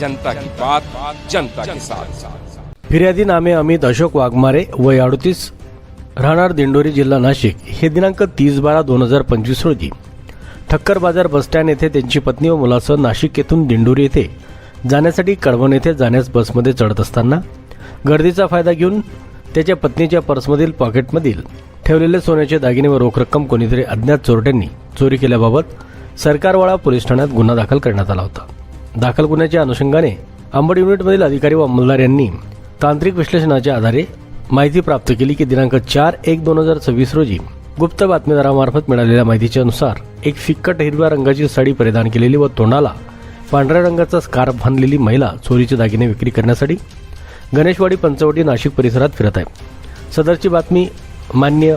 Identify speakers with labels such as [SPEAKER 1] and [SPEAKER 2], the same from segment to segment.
[SPEAKER 1] जनता की बात जनता के साथ।
[SPEAKER 2] फिर्यादी नामे अमित अशोक वाघमारे वय अडतीस राहणार दिंडोरी जिल्हा नाशिक. हे दिनांक तीस बारा दोन हजार पंचवीस रोजी. ठक्कर बाजार बसस्टँड येथे त्यांची पत्नी व मुलासह नाशिक येथून दिंडोरी येथे जाण्यासाठी कळवण येथे जाण्यास बसमध्ये चढत असताना गर्दीचा फायदा घेऊन त्याच्या पत्नीच्या पर्समधील पॉकेटमधील ठेवलेले सोन्याचे दागिने व रोख रक्कम कोणीतरी अज्ञात चोरट्यांनी चोरी केल्याबाबत सरकारवाडा पोलीस ठाण्यात गुन्हा दाखल करण्यात आला होता. दाखल गुन्ह्याच्या अनुषंगाने अंबड युनिटमधील अधिकारी व अंमलदार यांनी तांत्रिक विश्लेषणाच्या आधारे माहिती प्राप्त केली की दिनांक चार एक दोन हजार सव्वीस रोजी गुप्त बातमीदारामार्फत मिळालेल्या माहितीच्या नुसार एक फिक्कट हिरव्या रंगाची साडी परिधान केलेली व तोंडाला पांढऱ्या रंगाचा स्कार्फ बांधलेली महिला चोरीचे दागिने विक्री करण्यासाठी गणेशवाडी पंचवटी नाशिक परिसरात फिरत आहे. सदरची बातमी मान्य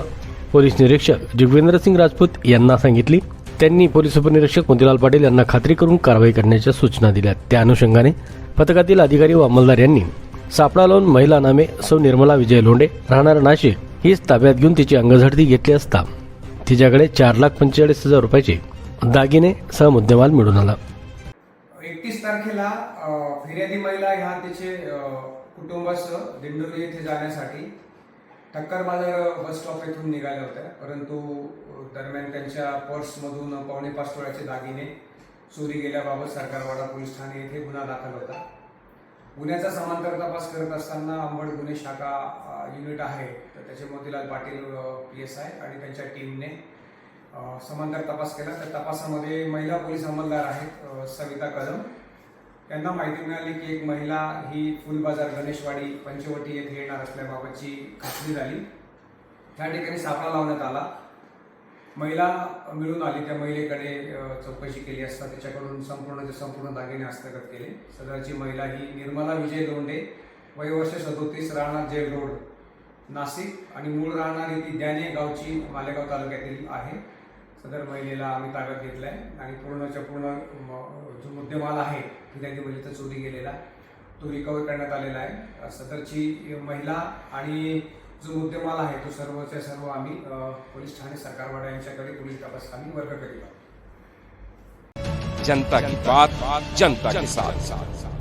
[SPEAKER 2] पोलीस निरीक्षक जुगवेंद्रसिंग राजपूत यांना सांगितली. त्यांनी पोलीस उपनिरीक्षक मोतीलाल पाटील यांना खात्री करून कारवाई करण्याच्या सूचना दिल्या त्या अनुषंगाने पथकातील अधिकारी व अंमलदार यांनी सापळा लावून महिला नामे सौ निर्मला विजय लोंडे राहणार नाशिक हीच ताब्यात घेऊन तिची अंगझडती घेतली असता तिच्याकडे चार लाख पंचेचाळीस हजार रुपयाचे दागिने सह मुद्देमाल मिळून आला.
[SPEAKER 3] एकतीस तारखेला फिर्यादी महिला ह्या तिचे कुटुंबासह दिंडोरी येथे जाण्यासाठी ठक्कर बाजार बस स्टॉप येथून निघाल्या होत्या. परंतु दरम्यान त्यांच्या पर्समधून पावणे पाच तोळ्याचे दागिने चोरी गेल्याबाबत सरकारवाडा पोलीस ठाणे येथे गुन्हा दाखल होता. गुन्ह्याचा समांतर तपास करत असताना अंबड गुन्हे शाखा युनिट आहे. तर त्याचे Motilal Patil P S I आणि त्यांच्या टीमने समांतर तपास केला. तर तपासामध्ये महिला पोलीस अंमलदार आहेत सविता कदम त्यांना माहिती मिळाली की एक महिला ही फुलबाजार गणेशवाडी पंचवटी येथे येणार असल्याबाबतची खात्री झाली. त्या ठिकाणी सापळा लावण्यात आला. महिला मिळून आली. त्या महिलेकडे चौकशी केली असता त्याच्याकडून संपूर्ण संपूर्णचे संपूर्ण दागिने हस्तगत केले. सदरची महिला ही निर्मला विजय दोंडे वयवर्ष सदोतीस राहणार जेल रोड नाशिक. आणि मूळ राहणारी ती द्याने गावची मालेगाव तालुक्यातील आहे. सदर महिलेला आम्ही ताब्यात घेतला आहे आणि पूर्णच्या पूर्ण जो मुद्देमाल आहे फिर्यादी महिलेचा चोरी गेलेला तो रिकवर करण्यात आलेला आहे. सदरची महिला आणि जो मुद्देमाल आहे तो सर्वच्या सर्व आम्ही पोलीस ठाणे सरकारवाडा यांच्याकडे पोलीस तपास आम्ही वर्ग करीत आहोत.
[SPEAKER 1] जनता की बात जनता के साथ.